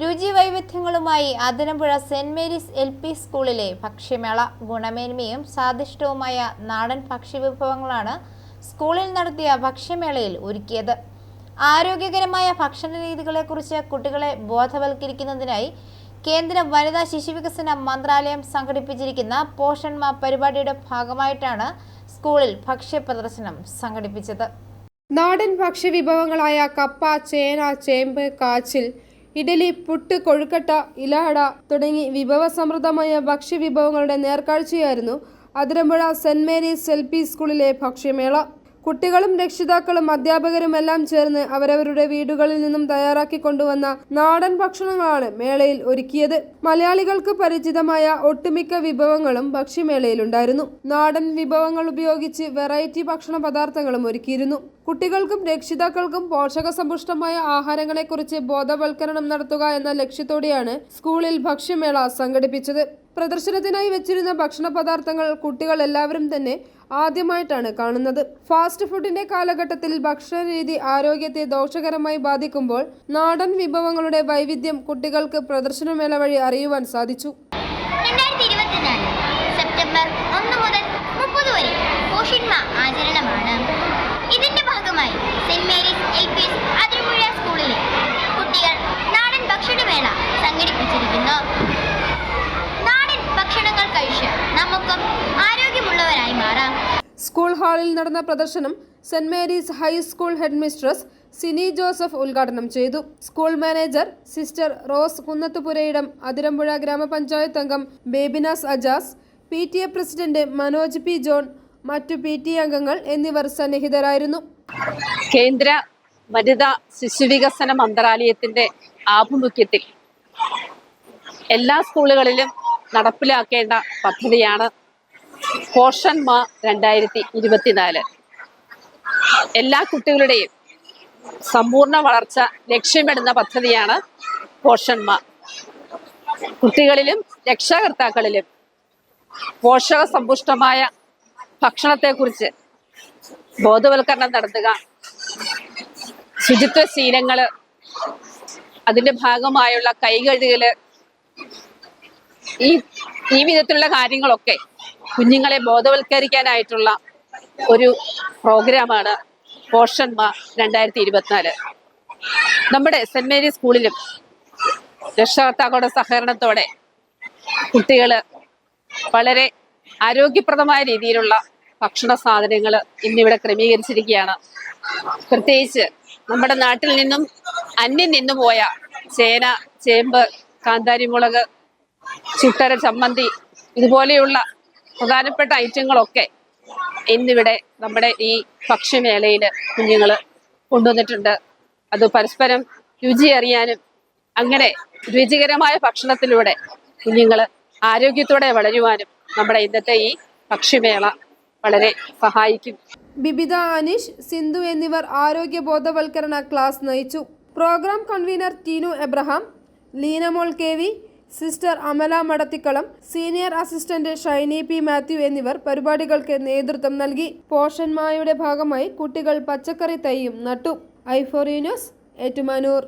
രുചി വൈവിധ്യങ്ങളുമായി Athirampuzha saint Mary's L P സ്കൂളിലെ ഭക്ഷ്യമേള ഗുണമേന്മയും സ്വാദിഷ്ടവുമായ നാടൻ ഭക്ഷ്യവിഭവങ്ങളാണ് സ്കൂളിൽ നടത്തിയ ഭക്ഷ്യമേളയിൽ ഒരുക്കിയത്. ആരോഗ്യകരമായ ഭക്ഷണ രീതികളെക്കുറിച്ച് കുട്ടികളെ ബോധവൽക്കരിക്കുന്നതിനായി കേന്ദ്ര വനിതാ ശിശുവികസന മന്ത്രാലയം സംഘടിപ്പിച്ചിരിക്കുന്ന പോഷൺ മാ പരിപാടിയുടെ ഭാഗമായിട്ടാണ് സ്കൂളിൽ ഭക്ഷ്യ പ്രദർശനം സംഘടിപ്പിച്ചത്. നാടൻ ഭക്ഷ്യവിഭവങ്ങളായ കപ്പ ചേന ചേമ്പ് കാച്ചിൽ ഇഡലി പുട്ട് കൊഴുക്കട്ട ഇലഹട തുടങ്ങി വിഭവസമൃദ്ധമായ ഭക്ഷ്യവിഭവങ്ങളുടെ നേർക്കാഴ്ചയായിരുന്നു Athirampuzha saint Mary's L P സ്കൂളിലെ ഭക്ഷ്യമേള. കുട്ടികളും രക്ഷിതാക്കളും അധ്യാപകരും എല്ലാം ചേർന്ന് അവരവരുടെ വീടുകളിൽ നിന്നും തയ്യാറാക്കി കൊണ്ടുവന്ന നാടൻ ഭക്ഷണങ്ങളാണ് മേളയിൽ ഒരുക്കിയത്. മലയാളികൾക്ക് പരിചിതമായ ഒട്ടുമിക്ക വിഭവങ്ങളും ഭക്ഷ്യമേളയിലുണ്ടായിരുന്നു. നാടൻ വിഭവങ്ങൾ ഉപയോഗിച്ച് വെറൈറ്റി ഭക്ഷണ പദാർത്ഥങ്ങളും ഒരുക്കിയിരുന്നു. കുട്ടികൾക്കും രക്ഷിതാക്കൾക്കും പോഷകസമ്പുഷ്ടമായ ആഹാരങ്ങളെക്കുറിച്ച് ബോധവൽക്കരണം നടത്തുക എന്ന ലക്ഷ്യത്തോടെയാണ് സ്കൂളിൽ ഭക്ഷ്യമേള സംഘടിപ്പിച്ചത്. പ്രദർശനത്തിനായി വെച്ചിരുന്ന ഭക്ഷണ പദാർത്ഥങ്ങൾ കുട്ടികൾ എല്ലാവരും തന്നെ ആദ്യമായിട്ടാണ് കാണുന്നത്. ഫാസ്റ്റ് ഫുഡിന്റെ കാലഘട്ടത്തിൽ ഭക്ഷണരീതി ആരോഗ്യത്തെ ദോഷകരമായി ബാധിക്കുമ്പോൾ നാടൻ വിഭവങ്ങളുടെ വൈവിധ്യം കുട്ടികൾക്ക് പ്രദർശനമേള വഴി അറിയുവാൻ സാധിച്ചു. സെപ്റ്റംബർ ഒന്ന് മുതൽ മുപ്പത് വരെ പോഷിന്മ ആചരണമാണ് ഇതിന്റെ ഭാഗമായി saint Mary's L P S Athirampuzha സ്കൂളിലെ കുട്ടികൾ നാടൻ ഭക്ഷണമേള സംഘടിപ്പിച്ചിരിക്കുന്നു നാടൻ ഭക്ഷണങ്ങൾ കഴിച്ച് നമുക്കും ആരോഗ്യമുള്ളവരായി മാറാം സ്കൂൾ ഹാളിൽ നടന്ന പ്രദർശനം saint Mary's high school head mistress Sini Joseph ഉദ്ഘാടനം ചെയ്തു. School manager sister Rose Kunnathupurayidam Athirampuzha ഗ്രാമപഞ്ചായത്ത് അംഗം Babinas Ajas P T A president Manoj P John മറ്റു പി ടി അംഗങ്ങൾ എന്നിവർ സന്നിഹിതരായിരുന്നു. കേന്ദ്ര വനിതാ ശിശുവികസന മന്ത്രാലയത്തിന്റെ ആഭിമുഖ്യത്തിൽ എല്ലാ സ്കൂളുകളിലും നടപ്പിലാക്കേണ്ട പദ്ധതിയാണ് പോഷൻ മാ രണ്ടായിരത്തി ഇരുപത്തിനാല്. എല്ലാ കുട്ടികളുടെയും സമ്പൂർണ വളർച്ച ലക്ഷ്യമിടുന്ന പദ്ധതിയാണ് പോഷൻ മാ. കുട്ടികളിലും രക്ഷാകർത്താക്കളിലും പോഷക സമ്പുഷ്ടമായ ഭക്ഷണത്തെക്കുറിച്ച് ബോധവൽക്കരണം നടത്തുക ശുചിത്വ ശീലങ്ങൾ അതിന്റെ ഭാഗമായുള്ള കൈകഴുകൽ ഈ ഈ വിധത്തിലുള്ള കാര്യങ്ങളൊക്കെ കുഞ്ഞുങ്ങളെ ബോധവൽക്കരിക്കാനായിട്ടുള്ള ഒരു പ്രോഗ്രാമാണ് പോഷൻ മാ രണ്ടായിരത്തി ഇരുപത്തിനാല് നമ്മുടെ സെന്റ് മേരി സ്കൂളിലും രക്ഷകർത്താക്കളുടെ സഹകരണത്തോടെ കുട്ടികൾ വളരെ ആരോഗ്യപ്രദമായ രീതിയിലുള്ള ഭക്ഷണ സാധനങ്ങൾ ഇന്നിവിടെ ക്രമീകരിച്ചിരിക്കുകയാണ്. പ്രത്യേകിച്ച് നമ്മുടെ നാട്ടിൽ നിന്നും അന്യം നിന്നു പോയ ചേന ചേമ്പ് കാന്താരിമുളക് ചുട്ടര ചമ്മന്തി ഇതുപോലെയുള്ള പ്രധാനപ്പെട്ട ഐറ്റങ്ങളൊക്കെ ഇന്നിവിടെ നമ്മുടെ ഈ ഭക്ഷ്യമേളയിൽ കുഞ്ഞുങ്ങൾ കൊണ്ടുവന്നിട്ടുണ്ട്. അത് പരസ്പരം രുചി അറിയാനും അങ്ങനെ രുചികരമായ ഭക്ഷണത്തിലൂടെ കുഞ്ഞുങ്ങൾ ആരോഗ്യത്തോടെ വളരുവാനും നമ്മുടെ ഇന്നത്തെ ഈ ഭക്ഷ്യമേള വളരെ സഹായിക്കും. ബിബിത അനീഷ് സിന്ധു എന്നിവർ ആരോഗ്യ ബോധവൽക്കരണ ക്ലാസ് നയിച്ചു. Programme convener Teenu Abraham Leenamol K V sister Amala Madathikkalam senior assistant Shiny P Mathew എന്നിവർ പരിപാടികൾക്ക് നേതൃത്വം നൽകി. പോഷന്മായുടെ ഭാഗമായി കുട്ടികൾ പച്ചക്കറി തൈയും നട്ടു. ഐഫോറി ന്യൂസ് ഏറ്റുമാനൂർ.